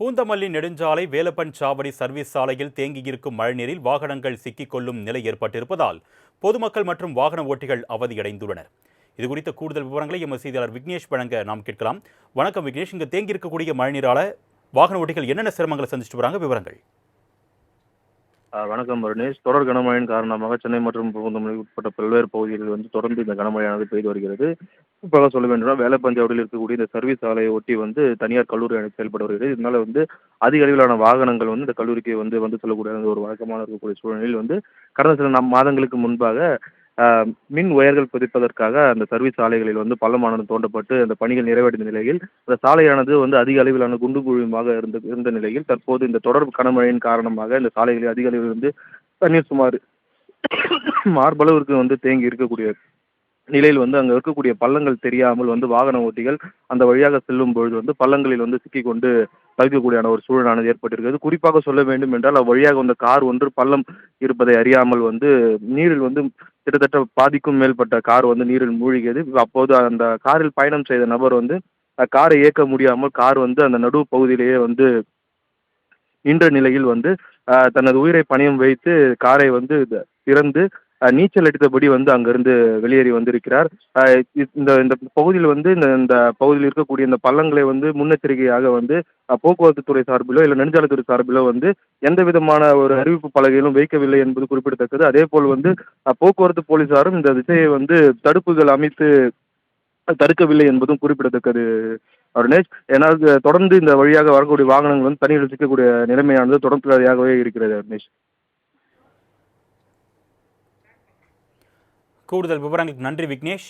பூந்தமல்லி நெடுஞ்சாலை வேலப்பன் சாவடி சர்வீஸ் சாலையில் தேங்கியிருக்கும் மழைநீரில் வாகனங்கள் சிக்கிக் கொள்ளும் நிலை ஏற்பட்டிருப்பதால் பொதுமக்கள் மற்றும் வாகன ஓட்டிகள் அவதியடைந்துள்ளனர். இது குறித்த கூடுதல் விவரங்களை எமது செய்தியாளர் விக்னேஷ் வழங்க நாம் கேட்கலாம். வணக்கம் விக்னேஷ். இங்கு தேங்கியிருக்கக்கூடிய மழைநீரால வாகன ஓட்டிகள் என்னென்ன சிரமங்களை சந்திச்சுட்டு வராங்க? விவரங்கள். வணக்கம் வருணேஷ் தொடர் கனமழையின் காரணமாக சென்னை மற்றும் பூந்தமல்லி உட்பட்ட பல்வேறு பகுதிகளில் வந்து தொடர்ந்து இந்த கனமழையானது பெய்து வருகிறது. குறிப்பாக சொல்ல வேண்டும்னா வேலைப்பஞ்சாவடியில் இருக்கக்கூடிய இந்த சர்வீஸ் சாலையை ஒட்டி வந்து தனியார் கல்லூரி அணை செயல்பட்டு வருகிறது. இதனால வந்து அதிக அளவிலான வாகனங்கள் வந்து இந்த கல்லூரிக்கு வந்து வந்து செல்லக்கூடிய அந்த ஒரு வழக்கமான இருக்கக்கூடிய சூழ்நிலையில் வந்து கடந்த சில நம் மாதங்களுக்கு முன்பாக மின் ஒயர்கள் புதைப்பதற்காக அந்த சர்வீஸ் சாலைகளில் வந்து பள்ளமானது தோண்டப்பட்டு அந்த பணிகள் நிறைவடைந்த நிலையில் அந்த சாலையானது வந்து அதிக அளவிலான குண்டு குழியுமாக இருந்த இருந்த நிலையில் தற்போது இந்த தொடர் கனமழையின் காரணமாக இந்த சாலைகளில் அதிக அளவில் வந்து தண்ணீர் சுமார் மார்பளவிற்கு வந்து தேங்கி இருக்கக்கூடிய நிலையில் வந்து அங்கே இருக்கக்கூடிய பள்ளங்கள் தெரியாமல் வந்து வாகன ஓட்டிகள் அந்த வழியாக செல்லும் பொழுது வந்து பள்ளங்களில் வந்து சிக்கிக்கொண்டு தவிக்கக்கூடியான ஒரு சூழலானது ஏற்பட்டிருக்கிறது. குறிப்பாக சொல்ல வேண்டும் என்றால் அவ்வழியாக வந்த கார் ஒன்று பள்ளம் இருப்பதை அறியாமல் வந்து நீரில் வந்து கிட்டத்தட்ட பாதிக்கும் மேற்பட்ட கார் வந்து நீரில் மூழ்கியது. அப்போது அந்த காரில் பயணம் செய்த நபர் வந்து காரை இயக்க முடியாமல் கார் வந்து அந்த நடு பகுதியிலேயே வந்து நின்ற நிலையில் வந்து தனது உயிரை பணயம் வைத்து காரை வந்து திறந்து நீச்சல் அடித்தபடி வந்து அங்கிருந்து வெளியேறி வந்திருக்கிறார். இந்த இந்த பகுதியில் வந்து இந்த இந்த பகுதியில் இருக்கக்கூடிய இந்த பள்ளங்களை வந்து முன்னெச்சரிக்கையாக வந்து போக்குவரத்து துறை சார்பிலோ இல்லை நெடுஞ்சாலைத்துறை சார்பிலோ வந்து எந்த விதமான ஒரு அறிவிப்பு பலகையிலும் வைக்கவில்லை என்பது குறிப்பிடத்தக்கது. அதே போல் வந்து போக்குவரத்து போலீசாரும் இந்த திசையை வந்து தடுப்புகள் அமைத்து தடுக்கவில்லை என்பதும் குறிப்பிடத்தக்கது அருணேஷ். ஏன்னா தொடர்ந்து இந்த வழியாக வரக்கூடிய வாகனங்கள் வந்து தண்ணீரில் சிக்கக்கூடிய நிலைமையானது தொடர்ச்சியாகவே இருக்கிறது அருணேஷ். கூடுதல் விவரங்களுக்கு நன்றி விக்னேஷ்.